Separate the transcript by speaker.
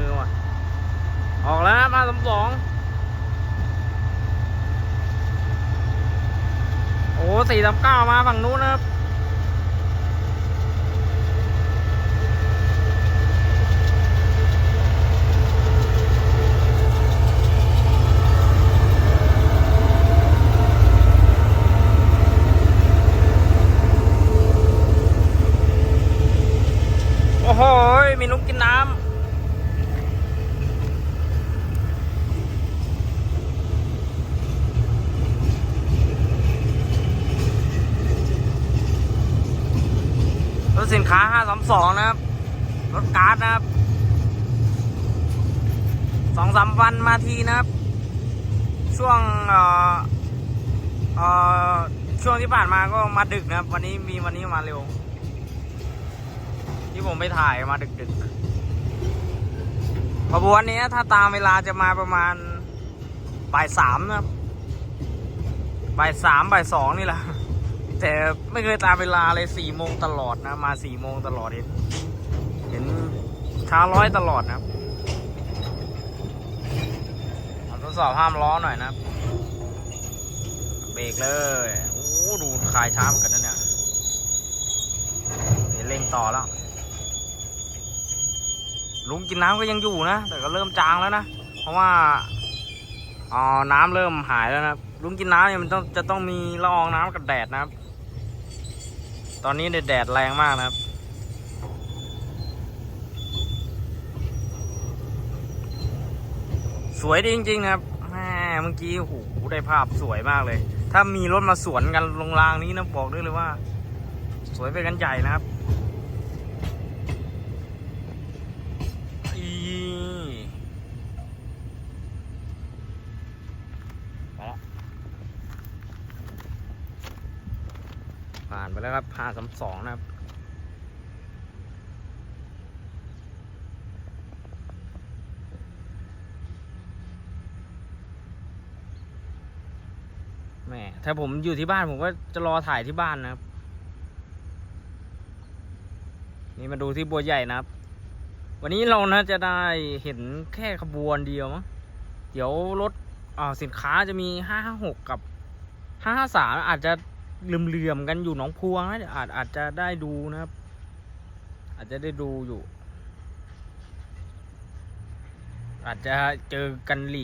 Speaker 1: ือว่ะ ออกแล้วมาสองโอ้สี่สามเก้ามาฝั่งนู้นนะครับโอ้โหมีนุกกินน้ำ ถสินค้า 532 นะครับ รถการ์ดนะครับสองสามวันมาทีนะครับ ช่วงเอ่อเอ่อช่วงที่ผ่านมาก็มาดึกนะครับ วันนี้มีวันนี้มาเร็ว ที่ผมไปถ่ายมาดึกๆขบวนนี้ถ้าตามเวลาจะมาประมาณบ่ายสามนะครับบ่ายสามบ่ายสองนี่แหละ แต่ไม่เคยตามเวลาเลยสี่โมงตลอดนะ มาสี่โมงตลอดเห็นเห็นช้าร้อยตลอดนะครับทดสอบห้ามล้อหน่อยนะ เบรกเลย โอ้ดูคลายช้าเหมือนกันนะเนี่ยเดี๋ยวเร่งต่อแล้ว ลุงกินน้ำก็ยังอยู่นะ แต่ก็เริ่มจางแล้วนะ เพราะว่าอ๋อน้ำเริ่มหายแล้วนะลุงกินน้ำเนี่ยมันต้องจะต้องมีละอองน้ำกับแดดนะครับ ตอนนี้แดดแรงมากนะครับ สวยดีจริงๆนะครับแม่เมื่อกี้โอ้โหได้ภาพสวยมากเลย ถ้ามีรถมาสวนกันลงรางนี้นะบอกได้เลยว่า สวยไปกันใหญ่นะครับ อีไปแล้ว ผ่านไปแล้วครับผ่าสามสองนะครับแหม่ถ้าผมอยู่ที่บ้านผมก็จะรอถ่ายที่บ้านนะครับ นี่มาดูที่บัวใหญ่นะครับ วันนี้เราน่าจะได้เห็นแค่ขบวนเดียวมั้งเดี๋ยวรถอ่าสินค้าจะมีห้าห้าหกกับห้าห้าสามอาจจะ เหลื่อมๆกันอยู่หนองพวงนะเดี๋ยวอาจอาจจะได้ดูนะครับ อาจจะได้ดูอยู่ อาจจะเจอกันหลี